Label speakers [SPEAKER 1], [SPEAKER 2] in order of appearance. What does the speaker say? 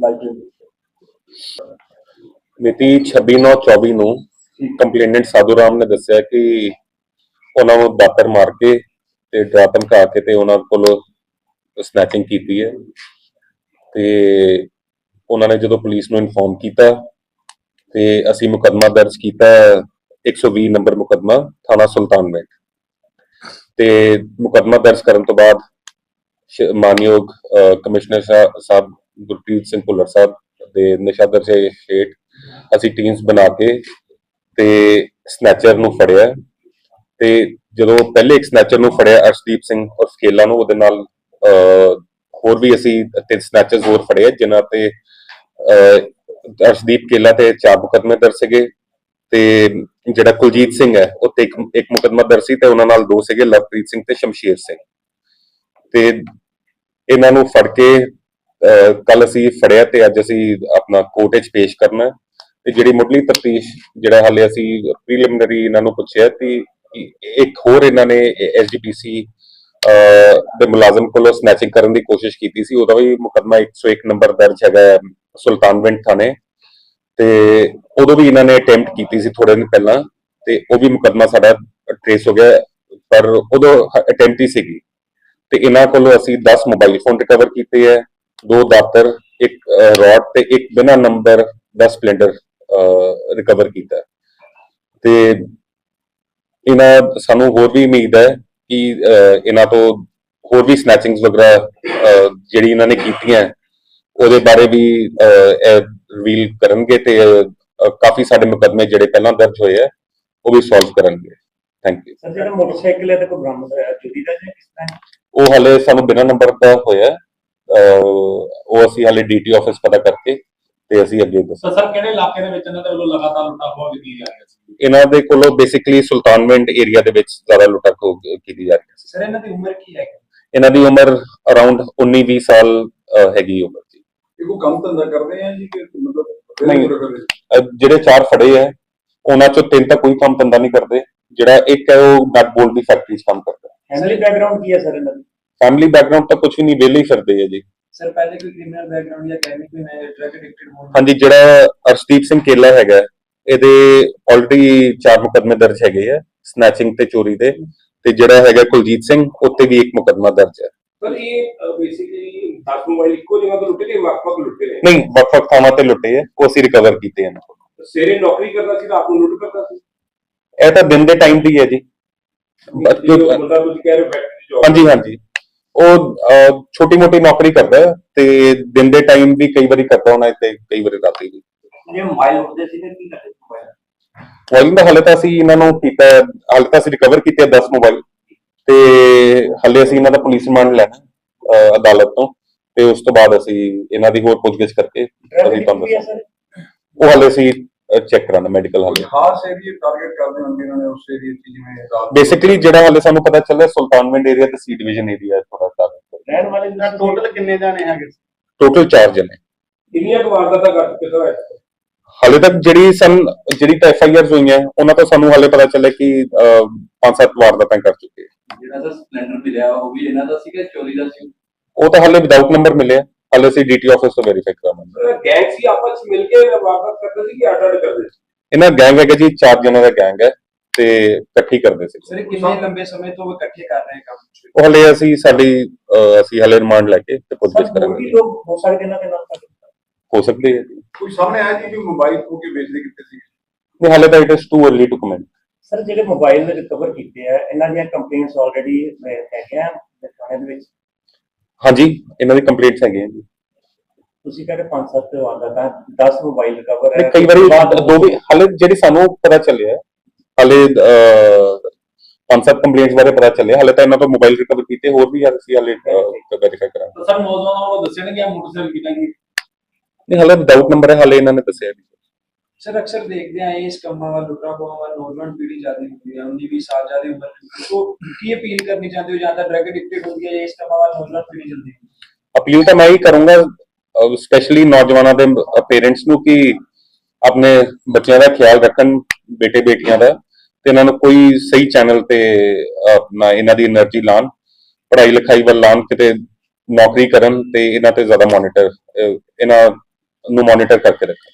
[SPEAKER 1] Live
[SPEAKER 2] ਮਿਤੀ 26/9/24 ਨੂੰ complainant ਸਾਧੂ ਰਾਮ ਨੇ ਦੱਸਿਆ ਕਿ ਉਹਨਾਂ ਨੂੰ ਦਾਤਰ ਮਾਰ ਕੇ ਤੇ ਡਰਾ ਧਮਕਾ ਕੇ ਤੇ ਉਹਨਾਂ ਕੋਲੋਂ ਸਨੈਚਿੰਗ ਕੀਤੀ ਹੈ। ਤੇ ਉਹਨਾਂ ਨੇ ਜਦੋਂ ਪੁਲਿਸ ਨੂੰ ਇਨਫੋਰਮ ਕੀਤਾ ਤੇ ਅਸੀਂ ਮੁਕੱਦਮਾ ਦਰਜ ਕੀਤਾ 120 ਨੰਬਰ ਮੁਕੱਦਮਾ ਥਾਣਾ ਸੁਲਤਾਨਪੁਰ ਤੇ ਮੁਕੱਦਮਾ ਦਰਜ ਕਰਨ ਤੋਂ ਬਾਅਦ ਮਾਨਯੋਗ ਕਮਿਸ਼ਨਰ ਸਾਹਿਬ ਗੁਰਪ੍ਰੀਤ ਸਿੰਘ ਭੁੱਲਰ ਸਾਹਿਬ ਦੇ ਨਿਸ਼ਾਦਰ ਸੇ ਸ਼ੇਟ ਅਸੀਂ ਟੀਮਸ ਬਣਾ ਕੇ ਤੇ ਸਨੈਚਰ ਨੂੰ ਫੜਿਆ ਤੇ ਜਦੋਂ ਪਹਿਲੇ ਇੱਕ ਸਨੈਚਰ ਨੂੰ ਫੜਿਆ ਅਰਸ਼ਦੀਪ ਸਿੰਘ ਔਰ ਸਕੇਲਾ ਨੂੰ, ਉਹਦੇ ਨਾਲ ਹੋਰ ਵੀ ਅਸੀਂ ਤਿੰਨ ਸਨੈਚਰਸ ਹੋਰ ਫੜੇ ਜਿਨ੍ਹਾਂ ਤੇ ਅਰਸ਼ਦੀਪ ਕੇਲਾ ਤੇ ਚਾਰ ਮੁਕੱਦਮੇ ਦਰਜ ਸੀਗੇ ਤੇ ਜਿਹੜਾ ਕੁਲਜੀਤ ਸਿੰਘ ਹੈ, ਉਹ ਤੇ ਇੱਕ ਇੱਕ ਮੁਕੱਦਮਾ ਦਰਜ ਸੀ ਤੇ ਉਹਨਾਂ ਨਾਲ ਦੋ ਸੀਗੇ, ਲਵਪ੍ਰੀਤ ਸਿੰਘ ਤੇ ਸ਼ਮਸ਼ੀਰ ਸਿੰਘ। ਤੇ ਇਹਨਾਂ ਨੂੰ ਫੜ ਕੇ ਕੱਲ ਅਸੀਂ ਫੜਿਆ ਤੇ ਅੱਜ ਅਸੀਂ ਆਪਣਾ ਕੋਰਟ ਵਿੱਚ ਪੇਸ਼ ਕਰਨਾ ਹੈ। ਤੇ ਜਿਹੜੀ ਮੁੱਢਲੀ ਤਫਤੀਸ਼ ਜਿਹੜਾ ਹਾਲੇ ਅਸੀਂ ਪ੍ਰੀਲਿਮਿਨਰੀ ਇਹਨਾਂ ਨੂੰ ਪੁੱਛਿਆ ਕਿ ਇੱਕ ਹੋਰ ਇਹਨਾਂ ਨੇ ਐਸਜੀਪੀਸੀ ਦੇ ਮੁਲਾਜ਼ਮ ਕੋਲੋਂ ਸਨੈਚਿੰਗ ਕਰਨ ਦੀ ਕੋਸ਼ਿਸ਼ ਕੀਤੀ ਸੀ। ਉਹਦਾ ਵੀ ਮੁਕੱਦਮਾ 101 ਨੰਬਰ ਦਰਜ ਹੈਗਾ ਸੁਲਤਾਨਵਿੰਡ ਥਾਣੇ। ਤੇ ਉਦੋਂ ਵੀ ਇਹਨਾਂ ਨੇ ਅਟੈਂਪਟ ਕੀਤੀ ਸੀ ਥੋੜੇ ਦਿਨ ਪਹਿਲਾਂ ਤੇ ਉਹ ਵੀ ਮੁਕੱਦਮਾ ਸਾਡਾ ਟ੍ਰੇਸ ਹੋ ਗਿਆ ਪਰ ਉਦੋਂ ਅਟੈਂਪਟ ਹੀ ਸੀਗੀ। ਤੇ ਇਹਨਾਂ ਕੋਲੋਂ ਅਸੀਂ 10 ਮੋਬਾਈਲ ਫੋਨ ਰਿਕਵਰ ਕੀਤੇ ਹੈ। ਦੋ ਦਾਤਰ ਇੱਕ ਰੋਡ ਤੇ ਇੱਕ ਬਿਨਾ ਨੰਬਰ ਦਾ ਸਪਲੈਂਡਰ ਰਿਕਵਰ ਕੀਤਾ। ਤੇ ਇਹਨਾਂ ਸਾਨੂੰ ਹੋਰ ਵੀ ਉਮੀਦ ਹੈ ਕਿ ਇਹਨਾਂ ਤੋਂ ਹੋਰ ਵੀ ਸਨੈਚਿੰਗਸ ਵਗੈਰਾ ਜਿਹੜੀ ਇਹਨਾਂ ਨੇ ਕੀਤੀਆਂ ਉਹਦੇ ਬਾਰੇ ਵੀ ਰਿਵੀਲ ਕਰਨਗੇ ਤੇ ਕਾਫੀ ਸਾਡੇ ਮੁਕੱਦਮੇ ਜਿਹੜੇ ਪਹਿਲਾਂ ਦਰਜ ਹੋਏ ਆ ਉਹ ਵੀ ਸੋਲਵ ਕਰਨਗੇ। ਥੈਂਕ ਯੂ
[SPEAKER 1] ਸਰ ਜਿਹੜਾ ਮੋਟਰਸਾਈਕਲ ਹੈ ਤੇ ਕੋਈ ਬਰਾਮਦ ਹੋਇਆ ਚੋਰੀ ਦਾ ਜਾਂ ਕਿਸ ਤਰ੍ਹਾਂ?
[SPEAKER 2] ਉਹ ਹਾਲੇ ਸਾਨੂੰ ਬਿਨਾਂ ਨੰਬਰ ਦਾ ਹੋਇਆ ਉਹ ਅਸੀਂ ਹਾਲੇ ਡੀਟੀ ਆਫਿਸ ਪਤਾ ਕਰਕੇ ਤੇ ਅਸੀਂ ਅੱਗੇ ਦੱਸ
[SPEAKER 3] ਸਰ ਕਿਹੜੇ ਇਲਾਕੇ ਦੇ ਵਿੱਚ ਇਹਨਾਂ ਦੇ ਵੱਲੋਂ ਲਗਾਤਾਰ ਲੁੱਟਾਂ ਖੋਹ ਕੀਤੀ ਜਾ ਰਹੀ ਸੀ
[SPEAKER 2] ਇਹਨਾਂ ਦੇ ਕੋਲੋਂ ਬੇਸਿਕਲੀ ਸੁਲਤਾਨਵਿੰਡ ਏਰੀਆ ਦੇ ਵਿੱਚ ਜ਼ਿਆਦਾ ਲੁੱਟਾਂ ਖੋਹ ਕੀਤੀ ਜਾ ਰਹੀ ਹੈ।
[SPEAKER 3] ਸਰ ਇਹਨਾਂ ਦੀ ਉਮਰ ਕੀ ਹੈ
[SPEAKER 2] ਇਹਨਾਂ ਦੀ ਉਮਰ ਅਰਾਊਂਡ 19 20 ਸਾਲ ਹੈਗੀ ਉਮਰ ਜੀ
[SPEAKER 4] ਇਹ ਕੋਈ ਕੰਮ ਧੰਦਾ ਕਰਦੇ ਆ ਜੀ ਕਿ ਮਤਲਬ
[SPEAKER 2] ਨਹੀਂ। ਜਿਹੜੇ ਚਾਰ ਫੜੇ ਹੈ ਉਹਨਾਂ ਚੋਂ ਤਿੰਨ ਤਾਂ ਕੋਈ ਕੰਮ ਧੰਦਾ ਨਹੀਂ ਕਰਦੇ। ਜਿਹੜਾ ਇੱਕ ਹੈ ਉਹ ਨਟ ਬੋਲਟ ਦੀ ਫੈਕਟਰੀ 'ਚ ਕੰਮ ਕਰਦਾ।
[SPEAKER 1] ਫੈਮਿਲੀ ਬੈਕਗ੍ਰਾਉਂਡ ਕੀ ਹੈ ਸਰ ਇਹਨਾਂ ਦੀ?
[SPEAKER 2] ਫੈਮਿਲੀ ਬੈਕਗ੍ਰਾਉਂਡ ਤਾਂ ਕੁਝ ਵੀ ਨਹੀਂ ਵਿਹਲੇ ਹੀ ਫਿਰਦੇ ਹੈ ਜੀ।
[SPEAKER 3] ਸਰ ਪਹਿਲੇ ਕੋਈ ਕ੍ਰਿਮੀਨਲ ਬੈਕਗ੍ਰਾਉਂਡ ਜਾਂ ਕਹਿੰਦੇ ਕੋਈ ਮੈਂ ਡਰਗ ਐਡਿਕਟਡ ਹੋਣ
[SPEAKER 2] ਹਾਂਜੀ ਜਿਹੜਾ ਅਰਸ਼ਦੀਪ ਸਿੰਘ ਕੇਲਾ ਹੈਗਾ ਹੈ, ਇਹਦੇ ਆਲਰੇਡੀ ਚਾਰ ਮੁਕੱਦਮੇ ਦਰਜ ਹੈਗੇ ਆ ਸਨੈਚਿੰਗ ਤੇ ਚੋਰੀ ਦੇ। ਤੇ ਜਿਹੜਾ ਹੈਗਾ ਕੁਲਜੀਤ ਸਿੰਘ ਉੱਤੇ ਵੀ ਇੱਕ ਮੁਕੱਦਮਾ ਦਰਜ ਹੈ
[SPEAKER 4] ਪਰ ਇਹ ਬੇਸਿਕਲੀ 10 ਮੋਬਾਈਲ ਇੱਕੋ ਜਗ੍ਹਾ ਤੋਂ ਲੁੱਟੇ ਕਿ ਵੱਖ-ਵੱਖ ਲੁੱਟੇ ਨੇ?
[SPEAKER 2] ਨਹੀਂ ਵੱਖ-ਵੱਖ ਥਾਵਾਂ ਤੇ ਲੁੱਟੇ ਆ ਉਹ ਅਸੀਂ ਰਿਕਵਰ ਕੀਤੇ ਹਨ
[SPEAKER 4] ਸਵੇਰੇ ਨੌਕਰੀ ਕਰਦਾ ਸੀ ਰਾਤ ਨੂੰ ਲੁੱਟ ਕਰਦਾ ਸੀ?
[SPEAKER 2] ਇਹ ਤਾਂ ਦਿਨ ਦੇ ਟਾਈਮ ਦੀ ਹੈ ਜੀ। ਬਸ ਜੋ-
[SPEAKER 4] ਬੰਦਾ ਤੁਸੀਂ ਕਹਿ ਰਹੇ ਫੈਕਟਰੀ ਜੋਬ
[SPEAKER 2] ਹਾਂਜੀ ਹਾਂਜੀ। ਉਹ ਛੋਟੀ ਮੋਟੀ ਨੌਕਰੀ ਕਰਦਾ ਤੇ ਦਿਨ ਦੇ ਟਾਈਮ ਵੀ ਕਈ ਵਾਰੀ ਕਰਦਾ ਹੋਣਾ ਤੇ ਕਈ ਵਾਰੀ ਰਾਤੀ ਵੀ।
[SPEAKER 1] ਜੇ ਮੋਬਾਈਲ ਹੁੰਦੇ ਸੀ ਤੇ ਕੀ ਕਰਦੇ ਮੋਬਾਈਲ
[SPEAKER 2] ਦਾ ਹਾਲੇ ਤਾਂ ਅਸੀਂ ਇਹਨਾਂ ਨੂੰ ਕੀਤਾ ਹਾਲੇ ਤਾਂ ਅਸੀਂ ਰਿਕਵਰ ਕੀਤੇ 10 ਮੋਬਾਈਲ ਤੇ ਹਾਲੇ ਅਸੀਂ ਇਹਨਾਂ ਦਾ ਪੁਲਿਸ ਰਿਮਾਂਡ ਲੈਣਾ ਅਦਾਲਤ ਤੋਂ। ਤੇ ਉਸ ਤੋਂ ਬਾਅਦ ਅਸੀਂ ਇਹਨਾਂ ਦੀ ਹੋਰ ਪੁੱਛਗਿੱਛ ਕਰਕੇ ਅਸੀਂ ਤੁਹਾਨੂੰ ਉਹ ਹਾਲੇ ਅਸੀਂ ਚੈੱਕ ਕਰਾਣਾ ਮੈਡੀਕਲ ਹਾਲੇ
[SPEAKER 4] ਖਾਸ ਏਰੀਆ ਟਾਰਗੇਟ ਕਰਦੇ ਹੁੰਦੇ ਇਹਨਾਂ ਨੇ ਉਸ ਏਰੀਆ 'ਚ ਜਿਵੇਂ
[SPEAKER 2] ਬੇਸਿਕਲੀ ਜਿਹੜਾ ਹਾਲੇ ਸਾਨੂੰ ਪਤਾ ਚੱਲਿਆ ਸੁਲਤਾਨਵਿੰਡ ਏਰੀਆ ਤੇ ਸੀ ਡਿਵੀਜ਼ਨ ਏਰੀਆ ਥੋੜਾ ਟਾਰਗੇਟ
[SPEAKER 1] ਰਹਿਣ ਵਾਲੇ ਜਿਹੜਾ
[SPEAKER 3] ਟੋਟਲ ਕਿੰਨੇ ਜਾਣੇ ਹੈਗੇ?
[SPEAKER 2] ਟੋਟਲ 4 ਜਣੇ।
[SPEAKER 4] ਕਿੰਨੀਆਂ ਵਾਰਦਾਤਾਂ ਕਰ ਚੁੱਕੇ ਸਰ?
[SPEAKER 2] ਹਾਲੇ ਤੱਕ ਜਿਹੜੀ ਸਨ ਜਿਹੜੀ ਤਾਂ ਐਫ ਆਈ ਆਰਸ ਹੋਈਆਂ ਉਹਨਾਂ ਤੋਂ ਸਾਨੂੰ ਹਾਲੇ ਪਤਾ ਚੱਲਿਆ ਕਿ ਪੰਜ ਸੱਤ ਵਾਰਦਾਤਾਂ ਕਰ ਚੁੱਕੇ।
[SPEAKER 3] ਜਿਹੜਾ ਦਾ ਸਪਲੈਂਡਰ ਮਿਲਿਆ ਉਹ ਵੀ ਇਹਨਾਂ ਦਾ ਸੀਗਾ ਚੋਰੀ ਦਾ ਸੀ?
[SPEAKER 2] ਉਹ ਤਾਂ ਹਾਲੇ ਵਿਦਆਊਟ ਨੰਬਰ ਮਿਲਿਆ। ਹਾਲੇ ਅਸੀਂ ਡੀਟੀ ਆਫਿਸ ਤੋਂ ਵੈਰੀਫਾਈ ਕਰਾਵਾਂਗੇ।
[SPEAKER 4] ਗੈਂਗ ਸੀ ਆਪਸ 'ਚ ਮਿਲ ਕੇ ਵਾਰਦਾਤ ਕਰਦੇ ਸੀ ਕਿ ਅੱਡ ਅੱਡ ਕਰਦੇ ਸੀ?
[SPEAKER 2] ਇਹਨਾਂ ਗੈਂਗ ਹੈਗਾ ਜੀ ਚਾਰ ਜਣਾਂ ਦਾ ਗੈਂਗ ਹੈ ਤੇ ਇਕੱਠੀ ਕਰਦੇ ਸੀ।
[SPEAKER 3] ਸਰ ਕਿੰਨੇ ਲੰਬੇ ਸਮੇਂ ਤੋਂ ਉਹ ਇਕੱਠੇ ਕਰ ਰਹੇ ਕੰਮ
[SPEAKER 2] ਉਹ ਹਲੇ ਅਸੀਂ ਸਾਡੀ ਅਹ, ਅਸੀਂ ਹਲੇ ਰਿਮਾਂਡ ਲੈ ਕੇ ਤੇ ਪੁੱਛਗਿੱਛ
[SPEAKER 1] ਸਰ
[SPEAKER 2] ਕਰਾਂਗੇ।
[SPEAKER 1] ਲੋਕ ਹੋ ਸਕਦੇ ਇਹਨਾਂ ਦੇ ਨਾਲ ਸਰ
[SPEAKER 2] ਹੋ ਸਕਦੀ ਹੈ। ਜੀ
[SPEAKER 4] ਕੋਈ ਸਾਹਮਣੇ ਆਇਆ ਜੀ ਵੀ ਮੋਬਾਈਲ ਖੋ ਕੇ ਵੇਚਦੇ ਕਿੱਥੇ ਸੀ?
[SPEAKER 2] ਨਹੀਂ ਹਾਲੇ ਤਾਂ it is too early to comment
[SPEAKER 1] sir ਜਿਹੜੇ ਮੋਬਾਈਲ ਨੇ ਰਿਕਵਰ ਕੀਤੇ ਆ ਇਹਨਾਂ ਦੀਆਂ ਕੰਪਲੇਂਟਸ ਆਲਰੇਡੀ ਹੈਗੀਆਂ ਥਾਣੇ ਦੇ ਵਿੱਚ?
[SPEAKER 2] ਹਾਂਜੀ ਇਹਨਾਂ ਦੀ ਕੰਪਲੀਟਸ ਹੈਗੀਆਂ ਜੀ।
[SPEAKER 1] ਤੁਸੀਂ ਕਹਿੰਦੇ 5-7 ਵਾਰਦਾਤਾਂ 10 ਮੋਬਾਈਲ ਰਿਕਵਰ ਹੈ
[SPEAKER 2] ਕਈ ਵਾਰੀ ਦੋ ਵੀ ਹਾਲੇ ਜਿਹੜੀ ਸਾਨੂੰ ਪਤਾ ਚੱਲਿਆ ਹੈ, ਹਾਲੇ ਅਹ, ਪੰਜ ਸੱਤ ਕੰਪਲੇਂਟਸ ਬਾਰੇ ਪਤਾ ਚੱਲਿਆ ਹਾਲੇ ਤਾਂ ਇਹਨਾਂ ਤੋਂ ਮੋਬਾਈਲ ਰਿਕਵਰ ਕੀਤੇ ਹੋਰ ਵੀ ਅਸੀਂ ਹਾਲੇ ਵੈਰੀਫਾਈ ਕਰਾਂਗੇ।
[SPEAKER 3] ਤਾਂ ਸਰ ਨੌਜਵਾਨਾਂ ਨਾ ਕਿ ਇਹ ਮੋਟਰਸਾਈਕਲ ਕਿਦਾਂ ਕੀ?
[SPEAKER 2] ਨਹੀਂ ਹਾਲੇ ਵਿਦਆਊਟ ਨੰਬਰ ਹੈ ਹਾਲੇ ਇਹਨਾਂ ਨੇ ਦੱਸਿਆ ਨਹੀਂ
[SPEAKER 3] ਸਰ, ਅਕਸਰ ਦੇਖਦੇ ਆ ਇਸ ਕੰਮਾਂ ਵੱਲ, ਲੁੱਟਾ ਖੋਹਾਂ ਵੱਲ ਨੌਜਵਾਨ ਪੀੜ੍ਹੀ ਜ਼ਿਆਦਾ ਹੁੰਦੀ ਹੈ 19 20 ਸਾਲ ਜ਼ਿਆਦਾ ਉਮਰ ਦੀ ਕੀ ਅਪੀਲ ਕਰਨੀ ਚਾਹੁੰਦੇ ਹੋ? ਜਾਂ ਤਾਂ ਡਰਗ ਐਡਿਕਟਡ ਹੁੰਦੀ ਹੈ ਇਸ ਕੰਮਾਂ ਵੱਲ ਨੌਜਵਾਨ ਪੀੜ੍ਹੀ ਜਲਦੀ
[SPEAKER 2] ਅਪੀਲ ਤਾਂ ਮੈਂ ਹੀ ਕਰੂੰਗਾ ਸਪੈਸ਼ਲੀ ਨੌਜਵਾਨਾਂ ਦੇ ਪੇਰੈਂਟਸ ਨੂੰ ਕਿ ਆਪਣੇ ਬੱਚਿਆਂ ਦਾ ਖਿਆਲ ਰੱਖਣ ਬੇਟੇ ਬੇਟੀਆਂ ਦਾ, ਤੇ ਇਹਨਾਂ ਨੂੰ ਕੋਈ ਸਹੀ ਚੈਨਲ ਤੇ ਆਪਣਾ ਇਹਨਾਂ ਦੀ એનર્ਜੀ ਲਾਣ ਪੜ੍ਹਾਈ ਲਿਖਾਈ ਵੱਲ ਲਾਣ ਕਿਤੇ ਨੌਕਰੀ ਕਰਨ ਤੇ ਇਹਨਾਂ ਤੇ ਜ਼ਿਆਦਾ ਮੋਨੀਟਰ ਇਹਨਾਂ ਨੂੰ ਮੋਨੀਟਰ ਕਰਕੇ ਰੱਖਣ।